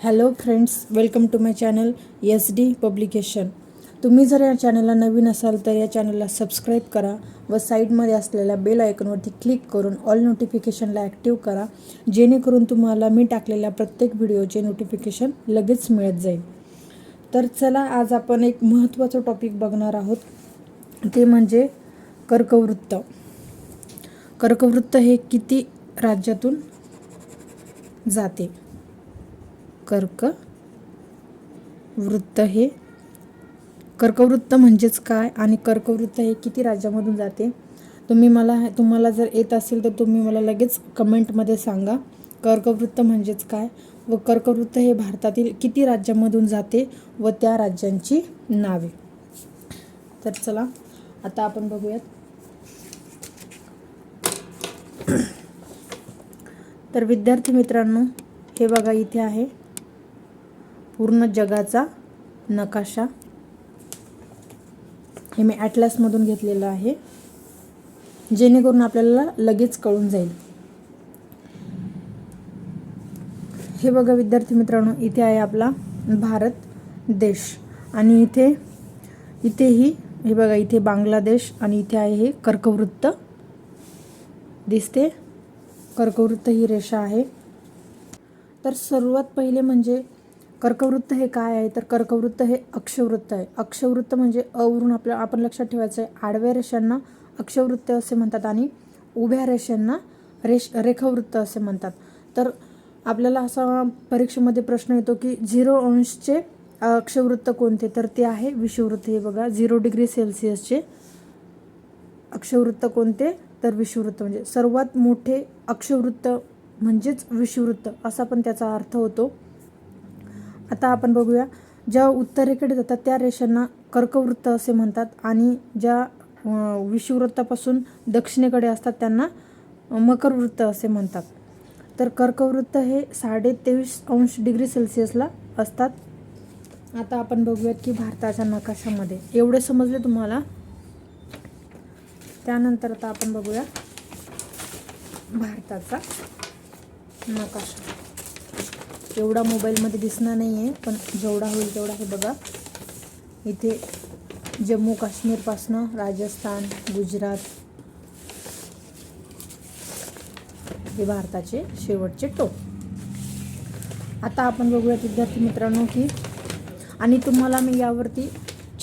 Hello friends welcome to my channel S D publication तुम्ही जर या चॅनलला नवीन असाल तर या चॅनलला सबस्क्राईब करा व साईडमध्ये असलेल्या बेल आयकॉनवरती क्लिक करून ऑल नोटिफिकेशनला ॲक्टिव्ह करा जेणेकरून तुम्हाला मी टाकलेल्या प्रत्येक व्हिडिओचे नोटिफिकेशन लगेच मिळत जाईल. तर चला आज आपण एक महत्त्वाचं टॉपिक बघणार आहोत. ते म्हणजे कर्कवृत्त. कर्कवृत्त हे किती राज्यातून जाते? कर्क वृत्त हे. कर्कवृत्त म्हणजेच काय आणि कर्कवृत्त हे किती राज्यामधून जाते? तुम्ही मला तुम्हाला जर येत असेल तर तुम्ही मला लगेच कमेंटमध्ये सांगा. कर्कवृत्त म्हणजेच काय? व कर्कवृत्त हे भारतातील किती राज्यामधून जाते व त्या राज्यांची नावे? तर चला आता आपण बघूयात. तर विद्यार्थी मित्रांनो हे बघा इथे आहे. पूर्ण जगाचा नकाशा. हे मी ॲटलासमधून घेतलेलं आहे. जेणेकरून आपल्याला लगेच कळून जाईल. हे बघा विद्यार्थी मित्रांनो इथे आहे आपला भारत देश. आणि इथे इथेही हे बघा इथे बांगलादेश आणि इथे आहे हे कर्कवृत्त. दिसते? कर्कवृत्त ही रेषा आहे. तर सर्वात पहिले म्हणजे कर्कवृत्त हे काय आहे? तर कर्कवृत्त हे अक्षवृत्त आहे. अक्षवृत्त म्हणजे अवरून आपल्या आपण लक्षात ठेवायचं आहे आडव्या रेषांना अक्षवृत्त असे म्हणतात आणि उभ्या रेषांना रेष रेखावृत्त असे म्हणतात. तर आपल्याला असा परीक्षेमध्ये प्रश्न येतो की झिरो अंशचे अक्षवृत्त कोणते? तर ते आहे विषुवृत्त हे बघा झिरो डिग्री सेल्सिअसचे अक्षवृत्त कोणते? तर विषुवृत्त म्हणजे सर्वात मोठे अक्षवृत्त म्हणजेच विषुवृत्त असा पण त्याचा अर्थ होतो. आता आपण बघूया. ज्या उत्तरेकडे जातात त्या रेषांना कर्कवृत्त असे म्हणतात आणि ज्या विषुववृत्तापासून दक्षिणेकडे असतात त्यांना मकरवृत्त असे म्हणतात. तर कर्कवृत्त हे साडे तेवीस अंश डिग्री सेल्सिअसला असतात. आता आपण बघूयात की भारताच्या नकाशामध्ये. एवढे समजले तुम्हाला? त्यानंतर आता आपण बघूया भारताचा नकाशा. एवढा मोबाईलमध्ये दिसणार नाही आहे पण जेवढा होईल तेवढा हे बघा. इथे जम्मू काश्मीरपासनं राजस्थान गुजरात हे भारताचे शेवटचे टोप आता आपण बघूयात विद्यार्थी मित्रांनो की आणि तुम्हाला मी यावरती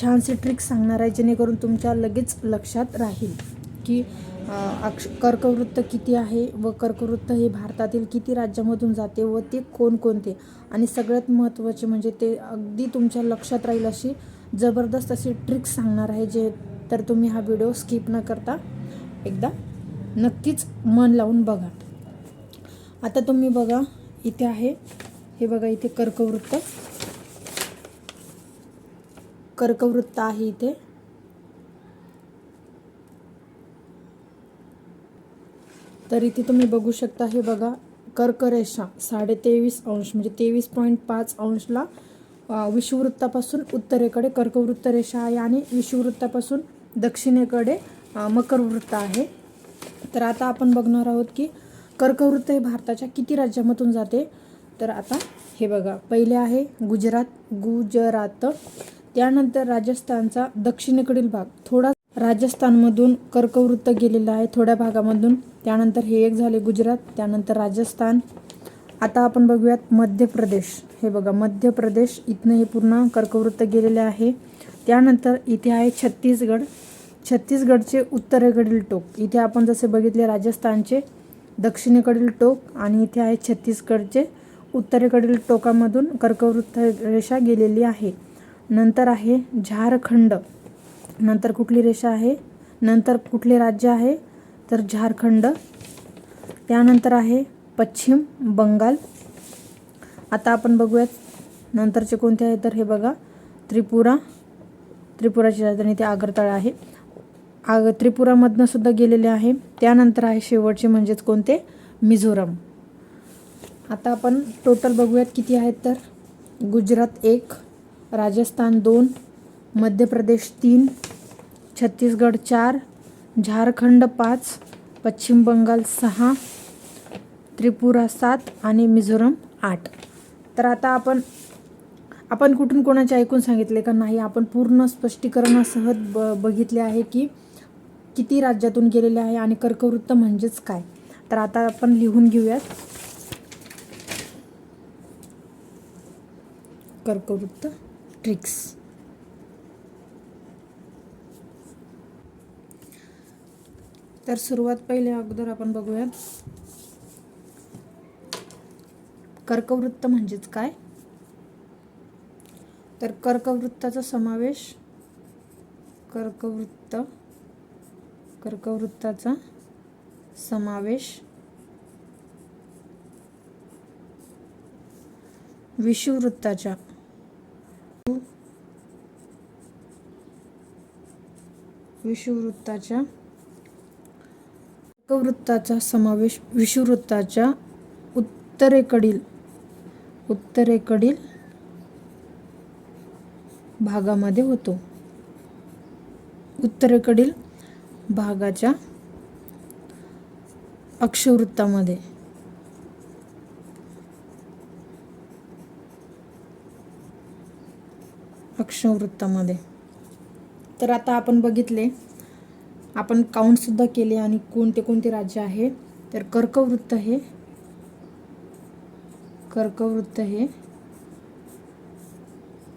छानसे ट्रिक्स सांगणार आहे जेणेकरून तुमच्या लगेच लक्षात राहील की अक्ष कर्कवृत्त किती आहे व कर्कवृत्त हे भारतातील किती राज्यामधून जाते व ते कोणकोणते? आणि सगळ्यात महत्त्वाचे म्हणजे ते अगदी तुमच्या लक्षात राहील अशी जबरदस्त अशी ट्रिक्स सांगणार आहे जे तर तुम्ही हा व्हिडिओ स्किप न करता एकदा नक्कीच मन लावून बघा. आता तुम्ही बघा इथे आहे हे बघा इथे कर्कवृत्त. कर्कवृत्त आहे इथे. तर इथे तुम्ही बघू शकता. हे बघा कर्करेषा साडे तेवीस अंश म्हणजे तेवीस पॉईंट पाच अंशला विषुववृत्तापासून उत्तरेकडे कर्कवृत्त रेषा आहे आणि विषुववृत्तापासून दक्षिणेकडे मकरवृत्त आहे. तर आता आपण बघणार आहोत की कर्कवृत्त हे भारताच्या किती राज्यामधून जाते? तर आता हे बघा पहिले आहे गुजरात गुजरात. त्यानंतर राजस्थानचा दक्षिणेकडील भाग. थोडा राजस्थानमधून कर्कवृत्त गेलेला आहे थोड्या भागामधून. त्यानंतर हे एक झाले गुजरात त्यानंतर राजस्थान. आता आपण बघूयात मध्य प्रदेश. हे बघा मध्य प्रदेश इथनं हे पूर्ण कर्कवृत्त गेलेले आहे. त्यानंतर इथे आहे छत्तीसगड. छत्तीसगडचे उत्तरेकडील टोक. इथे आपण जसे बघितले राजस्थानचे दक्षिणेकडील टोक आणि इथे आहे छत्तीसगडचे उत्तरेकडील टोकामधून कर्कवृत्त रेषा गेलेली आहे. नंतर आहे झारखंड. नंतर कुठली रेषा आहे? नंतर कुठले राज्य आहे? तर झारखंड. त्यानंतर आहे पश्चिम बंगाल. आता आपण बघूयात नंतरचे कोणते आहे? तर हे बघा त्रिपुरा. त्रिपुराची राजधानी ते आगरतळा आहे. आग त्रिपुरामधनं सुद्धा गेलेले आहे. त्यानंतर आहे शेवटचे म्हणजेच कोणते? मिझोरम. आता आपण टोटल बघूयात किती आहेत तर. गुजरात एक राजस्थान दोन मध्य प्रदेश तीन छत्तीसगड चार झारखंड पाच पश्चिम बंगाल सहा त्रिपुरा सात आणि मिझोरम आठ. तर आता आपण आपण कुठून कोणाचे ऐकून सांगितले का नाही? आपण पूर्ण स्पष्टीकरणासह ब बघितले आहे की किती राज्यातून गेलेले आहे आणि कर्कवृत्त म्हणजेच काय? तर आता आपण लिहून घेऊयात. कर्कवृत्त ट्रिक्स तर सुरुवात पहिले अगोदर आपण बघूयात. कर्कवृत्त म्हणजेच काय? तर कर्कवृत्ताचा समावेश कर्कवृत्त कर्कवृत्ताचा समावेश विषुववृत्ताच्या. विषुववृत्ताच्या वृत्ताचा समावेश विषुववृत्ताच्या उत्तरेकडील उत्तरेकडील भागामध्ये होतो. उत्तरेकडील भागाच्या अक्षवृत्तामध्ये. अक्षवृत्तामध्ये. तर आता आपण बघितले आपण काउंटसुद्धा केले आणि कोणते कोणते राज्य आहे? तर कर्कवृत्त हे कर्कवृत्त हे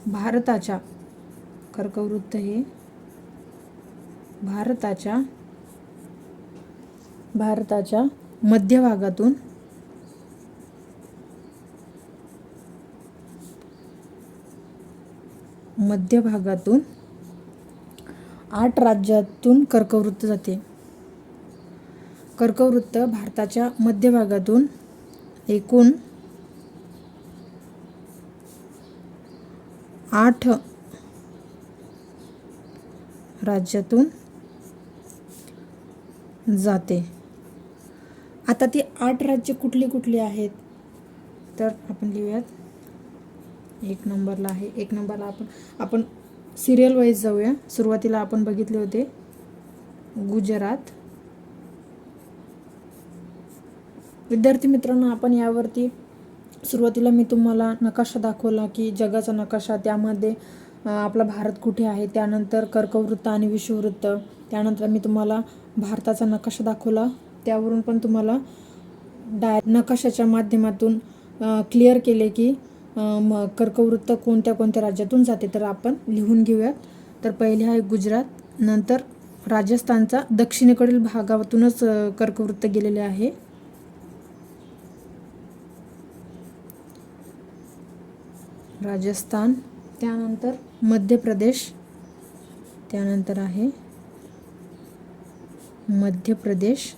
भारताच्या कर्कवृत्त हे भारताच्या भारताच्या मध्यभागातून मध्यभागातून आठ राज्यातून कर्कवृत्त जाते. कर्कवृत्त भारताच्या मध्यभागातून एकूण आठ राज्यातून जाते. आता ती आठ राज्य कुठली कुठली आहेत? तर आपण लिहूयात. एक नंबरला आहे. एक नंबरला आपण आपण सिरियल वाईज जाऊया. सुरुवातीला आपण बघितले होते. गुजरात. विद्यार्थी मित्रांनो आपण यावरती सुरुवातीला मी तुम्हाला नकाशा दाखवला की जगाचा नकाशा त्यामध्ये आपला भारत कुठे आहे त्यानंतर कर्कवृत्त आणि विषुववृत्त त्यानंतर मी तुम्हाला भारताचा नकाशा दाखवला. त्यावरून पण तुम्हाला डाय नकाशाच्या माध्यमातून क्लिअर केले की म कर्कवृत्त कोणत्या कोणत्या राज्यातून जाते तर आपण लिहून घेऊयात. तर पहिले आहे गुजरात नंतर राजस्थानचा दक्षिणेकडील भागातूनच कर्कवृत्त गेलेले आहे. राजस्थान त्यानंतर मध्य प्रदेश त्यानंतर आहे मध्य प्रदेश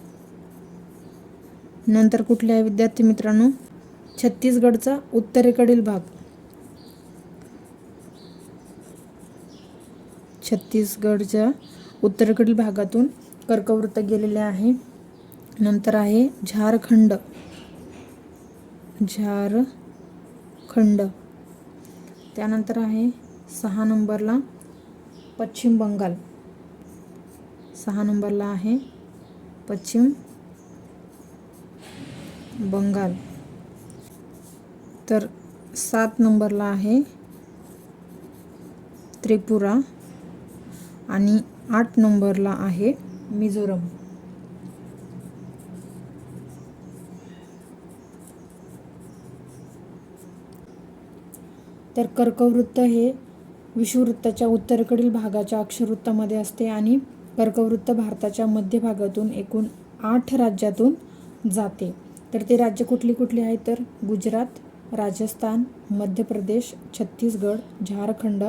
नंतर कुठले आहे विद्यार्थी मित्रांनो? छत्तीसगडचा उत्तरेकडील भाग. छत्तीसगडच्या उत्तरेकडील भागातून कर्कवृत्त गेलेले आहे. नंतर आहे झारखंड. झारखंड. त्यानंतर आहे सहा नंबरला पश्चिम बंगाल. सहा नंबरला आहे पश्चिम बंगाल. तर सात नंबरला आहे त्रिपुरा. आणि आठ नंबरला आहे मिझोरम. तर कर्कवृत्त हे विषुववृत्ताच्या उत्तरेकडील भागाच्या अक्षवृत्तामध्ये असते आणि कर्कवृत्त भारताच्या मध्य भागातून एकूण आठ राज्यातून जाते. तर ते राज्य कुठली कुठली आहेत तर गुजरात राजस्थान मध्य प्रदेश छत्तीसगड झारखंड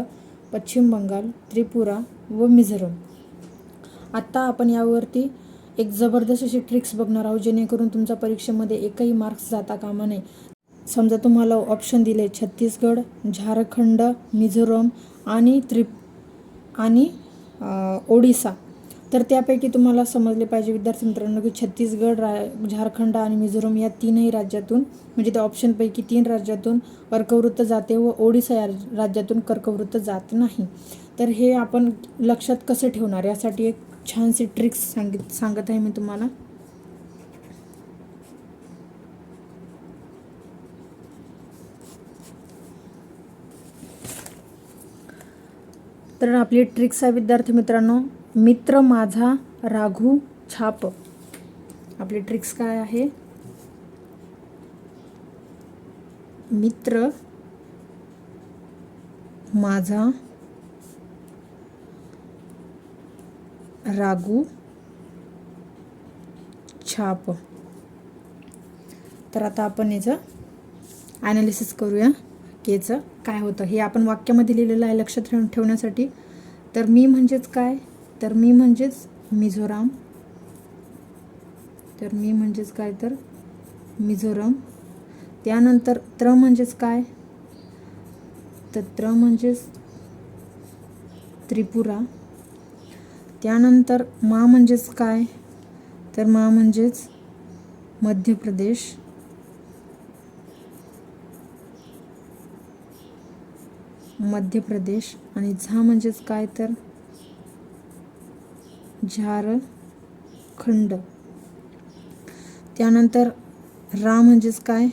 पश्चिम बंगाल त्रिपुरा व मिझोरम. आत्ता आपण यावरती एक जबरदस्त अशी ट्रिक्स बघणार आहोत जेणेकरून तुमच्या परीक्षेमध्ये एकही मार्क्स जाता कामा नये. समजा तुम्हाला ऑप्शन दिले छत्तीसगड झारखंड मिझोरम आणि त्रिप आणि ओडिसा. तर त्यापैकी तुम्हाला समजले पाहिजे विद्यार्थी मित्रांनो की छत्तीसगड रा झारखंड आणि मिझोरम या तीनही राज्यातून म्हणजे त्या ऑप्शनपैकी तीन राज्यातून कर्कवृत्त जाते व ओडिसा या राज्यातून कर्कवृत्त जात नाही. तर हे आपण लक्षात कसं ठेवणार? यासाठी एक छानशी ट्रिक्स सांगित सांगत आहे मी तुम्हाला. तर आपली ट्रिक्स आहे विद्यार्थी मित्रांनो. मित्र माझा राघू छाप. आपली ट्रिक्स काय आहे? मित्र माझा रागू छाप. तर आता आपण याचं ॲनालिसिस करूया की याचं काय होतं. हे आपण वाक्यामध्ये लिहिलेलं आहे लक्षात ठेवून ठेवण्यासाठी. तर मी म्हणजेच काय? तर मी म्हणजेच मिझोराम. तर मी म्हणजेच काय तर मिझोरम. त्यानंतर त्र म्हणजेच काय? तर त्र म्हणजेच त्रिपुरा. त्यानंतर मा म्हणजेच काय? तर मा म्हणजेच मध्य प्रदेश मध्य प्रदेश आणि झा म्हणजेच काय तर झारखंड. त्यानंतर रा म्हणजेच काय?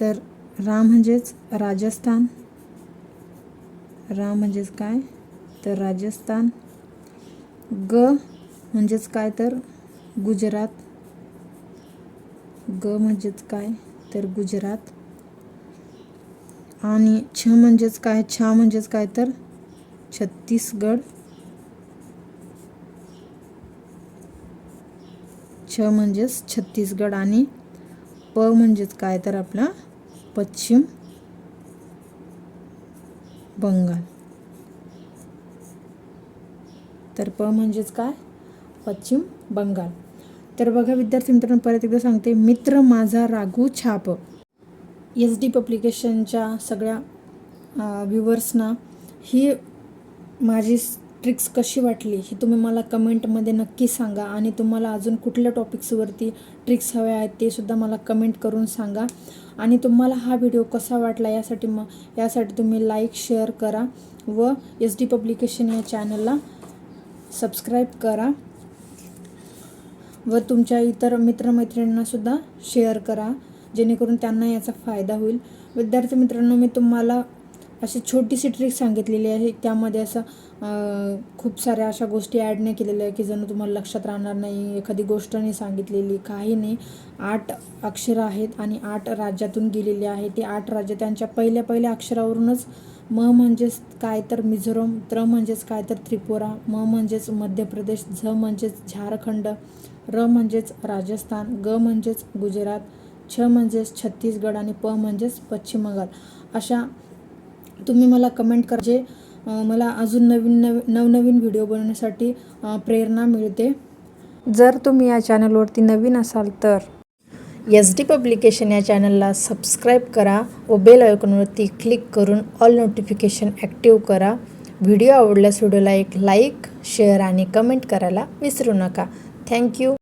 तर रा म्हणजेच राजस्थान. रा म्हणजेच काय? तर राजस्थान. ग म्हणजेच काय तर? गुजरात. ग म्हणजेच काय? तर गुजरात. आणि छ म्हणजेच काय? छा म्हणजेच काय तर? छत्तीसगड. छ म्हणजेच छत्तीसगड आणि प म्हणजेच काय तर आपला पश्चिम बंगाल. तर प म्हणजेच काय? पश्चिम बंगाल. तर बघा विद्यार्थी मित्रांनो परत एकदा सांगते मित्र माझा राघू छाप. एस डी पब्लिकेशनच्या सगळ्या व्ह्युवर्सना ही माझी ट्रिक्स कशी वाटली ही तुम्ही मला कमेंटमध्ये नक्की सांगा. आणि तुम्हाला अजून कुठल्या टॉपिक्सवरती ट्रिक्स हव्या आहेत ते सुद्धा मला कमेंट करून सांगा. आणि तुम्हाला हा व्हिडिओ कसा वाटला यासाठी मग यासाठी तुम्ही लाईक शेअर करा. व एस डी पब्लिकेशन या चॅनलला सबस्क्राईब करा. व तुमच्या इतर मित्रमैत्रिणींनासुद्धा शेअर करा जेणेकरून त्यांना याचा फायदा होईल. विद्यार्थी मित्रांनो मी तुम्हाला अशी छोटीशी ट्रिक सांगितलेली आहे. त्यामध्ये असं खूप साऱ्या अशा गोष्टी ॲड नाही केलेल्या आहे की जणू तुम्हाला लक्षात राहणार नाही. एखादी गोष्ट नाही सांगितलेली काही नाही. आठ अक्षरं आहेत आणि आठ राज्यातून गेलेली आहे. ते आठ राज्य त्यांच्या पहिल्या पहिल्या अक्षरावरूनच म म्हणजेच काय तर मिझोरम त्र म्हणजेच काय तर त्रिपुरा म म्हणजेच मध्य प्रदेश झ म्हणजेच झारखंड र म्हणजेच राजस्थान ग म्हणजेच गुजरात छ म्हणजेच छत्तीसगड आणि प म्हणजेच पश्चिम बंगाल. अशा तुम्ही मला कमेंट करा. जे मला अजून नवीन नव नवनवीन व्हिडिओ बनवण्यासाठी प्रेरणा मिळते. जर तुम्ही या चॅनलवरती नवीन असाल तर एस डी पब्लिकेशन या चॅनलला सबस्क्राईब करा व बेल आयकॉनवरती क्लिक करून ऑल नोटिफिकेशन ॲक्टिव्ह करा. व्हिडिओ आवडल्यास व्हिडिओला एक लाईक शेअर आणि कमेंट करायला विसरू नका. थँक्यू